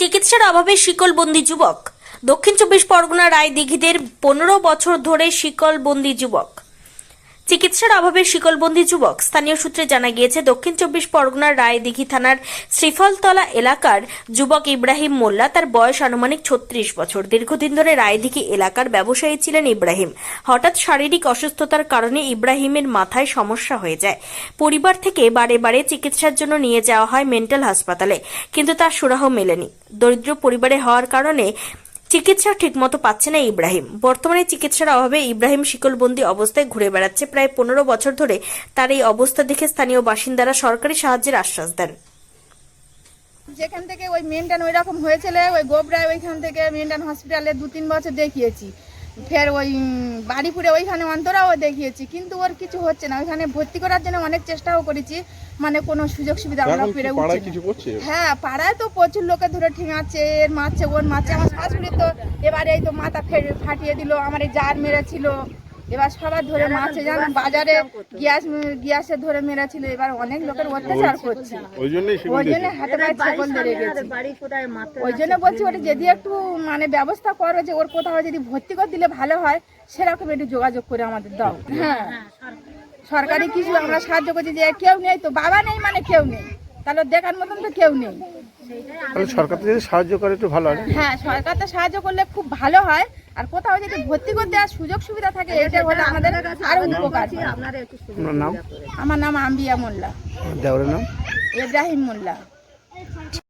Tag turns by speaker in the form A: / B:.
A: চিকিৎসার অভাবে শিকলবন্দি যুবক। দক্ষিণ চব্বিশ পরগনা রায় দিঘিদের পনেরো বছর ধরে শিকলবন্দি যুবক। চিকিৎসার অভাবে শিকলবন্দি যুবক, স্থানীয় সূত্রে জানা গিয়েছে, দক্ষিণ চব্বিশ পরগনার রায়দিঘি থানার শ্রীফলতলা এলাকার যুবক ইব্রাহিম মোল্লা তার বয়স আনুমানিক ছত্রিশ বছর। দীর্ঘদিন ধরে রায়দিঘি এলাকার ব্যবসায়ী ছিলেন ইব্রাহিম। হঠাৎ শারীরিক অসুস্থতার কারণে ইব্রাহিমের মাথায় সমস্যা হয়ে যায়। পরিবার থেকে বারে বারে চিকিৎসার জন্য নিয়ে যাওয়া হয় মেন্টাল হাসপাতালে, কিন্তু তার সুরাহ মেলেনি। দরিদ্র পরিবারে হওয়ার কারণে চিকিৎসা ঠিকমতো পাচ্ছে না ইব্রাহিম। বর্তমানে চিকিৎসার অভাবে ইব্রাহিম শিকলবন্দি অবস্থায় ঘুরে বেড়াচ্ছে। প্রায় পনেরো বছর ধরে তার এই অবস্থা দেখে স্থানীয় বাসিন্দারা সরকারি সাহায্যের আশ্বাস দেন।
B: যেখান থেকে ওই মেনটান ওই রকম হয়েছিল, ওই গোবরায় ওইখান থেকে মেনটান হসপিটালে দু তিন বছর দেখিয়েছি। ফের ওই বাড়িপুরে ওইখানে অন্তরাও দেখিয়েছি কিন্তু ওর কিছু হচ্ছে না। ওইখানে ভর্তি করার জন্য অনেক চেষ্টাও করেছি মানে কোনো সুযোগ সুবিধা আমরা
C: ফিরে
B: পেরে উঠছি হ্যাঁ পাড়ায় তো প্রচুর লোকে ধরে ঠেঙাচ্ছে এর মারছে ওর মারছে। আমার শাশুড়ি তো এবারে এই তো মাথা ফাটিয়ে দিল আমার এই জার মেরেছিল। এবার সবার ধরে মারছে জানো বাজারে গ্যাস গ্যাসে ধরে মেরেছিল এবার অনেক লোকের অত্যাচার করছে।
C: ওই
B: জন্য হাতে পায়ে ছাগল ধরে গেছে।
D: বাড়ি কোথায় মাত্র
B: ওই জন্য বলছি ওটা যদি একটু মানে ব্যবস্থা করো যে ওর কোথাও যদি ভর্তি করে দিলে ভালো হয় সেরকম একটু যোগাযোগ করে আমাদের দাও। হ্যাঁ। সরকারি কিছু আমরা সাহায্য করছি যে কেউ নেই তো বাবা নেই মানে কেউ নেই। তাহলে দেখার মতন তো কেউ নেই।
E: তাহলে সরকার যদি সাহায্য করে একটু ভালো হয়
B: হ্যাঁ সরকার তো সাহায্য করলে খুব ভালো হয়। আর কোথাও যদি ভর্তি করতে দেওয়ার সুযোগ সুবিধা থাকে এটা হলে আমাদের আরও উপকার।
D: আপনারা একটু
E: আপনার নাম?
B: আমার নাম আম্বিয়া মোল্লা।
E: দেওয়ার নাম?
B: ইব্রাহিম মোল্লা।